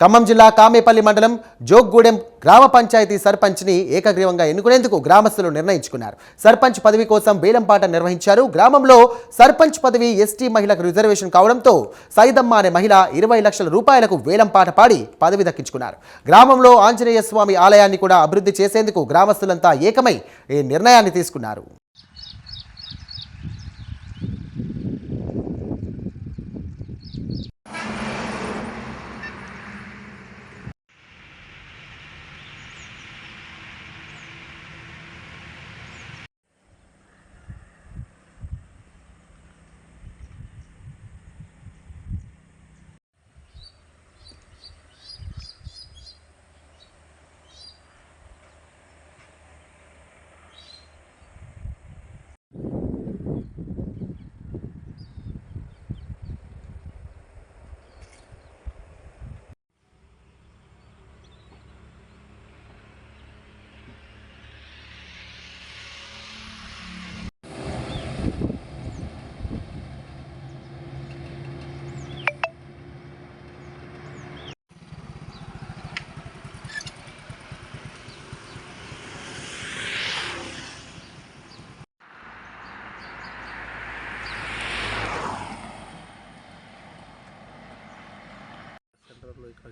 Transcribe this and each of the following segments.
ఖమ్మం జిల్లా కామేపల్లి మండలం జోగ్గూడెం గ్రామ పంచాయతీ సర్పంచ్ని ఏకగ్రీవంగా ఎన్నుకునేందుకు గ్రామస్తులు నిర్ణయించుకున్నారు. సర్పంచ్ పదవి కోసం వేలంపాట నిర్వహించారు. గ్రామంలో సర్పంచ్ పదవి ఎస్టీ మహిళకు రిజర్వేషన్ కావడంతో సైదమ్మ అనే మహిళ ఇరవై లక్షల రూపాయలకు వేలంపాట పాడి పదవి దక్కించుకున్నారు. గ్రామంలో ఆంజనేయ స్వామి ఆలయాన్ని కూడా అభివృద్ధి చేసేందుకు గ్రామస్తులంతా ఏకమై ఈ నిర్ణయాన్ని తీసుకున్నారు.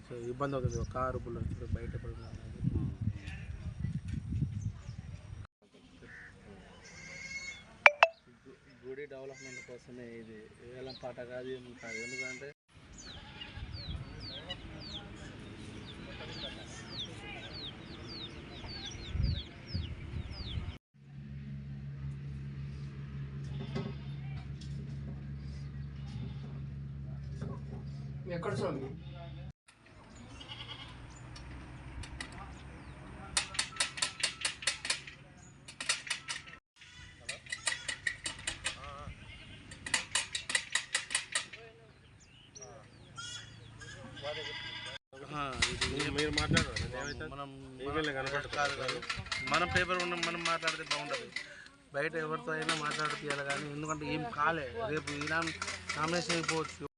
చే- ఇబ్బంది అవుతుంది. కారు బుల్లెట్ బయట. గు- గుడి డెవలప్మెంట్ కోసమే ఇది. వేలం పాట కాదు ఏమి కాదు. ఎందుకంటే ఎక్కడ స్వామి? మీరు మాట్లాడారు. మనం కాదు కాదు. మనం పేపర్ ఉన్న మనం మాట్లాడితే బాగుంటుంది. బయట ఎవరితో అయినా మాట్లాడిపియాలి కానీ ఎందుకంటే ఏం కాలే. రేపు ఇలా నామినేషన్ అయిపోవచ్చు.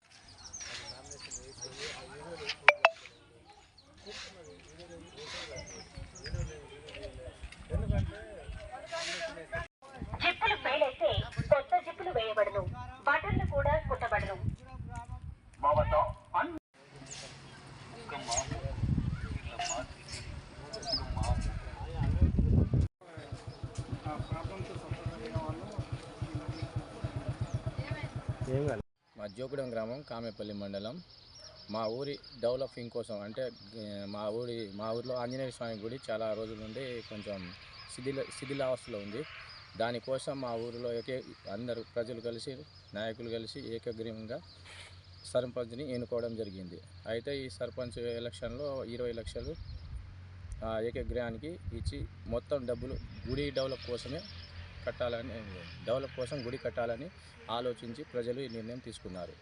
మా జోకుడం గ్రామం కామేపల్లి మండలం. మా ఊరి డెవలపింగ్ కోసం అంటే మా ఊరి మా ఊరిలో ఆంజనేయ స్వామి గుడి చాలా రోజుల నుండి కొంచెం శిథిల శిథిలావస్థలో ఉంది. దానికోసం మా ఊరిలో ఏకే అందరు ప్రజలు కలిసి నాయకులు కలిసి ఏకగ్రీవంగా సర్పంచ్ని ఎన్నుకోవడం జరిగింది. అయితే ఈ సర్పంచ్ ఎలక్షన్లో ఇరవై లక్షలు ఏకగ్రహానికి ఇచ్చి మొత్తం డబ్బులు గుడి డెవలప్ కోసమే కట్టాలని డెవలప్ కోసం గుడి కట్టాలని ఆలోచించి ప్రజలు ఈ నిర్ణయం తీసుకున్నారు.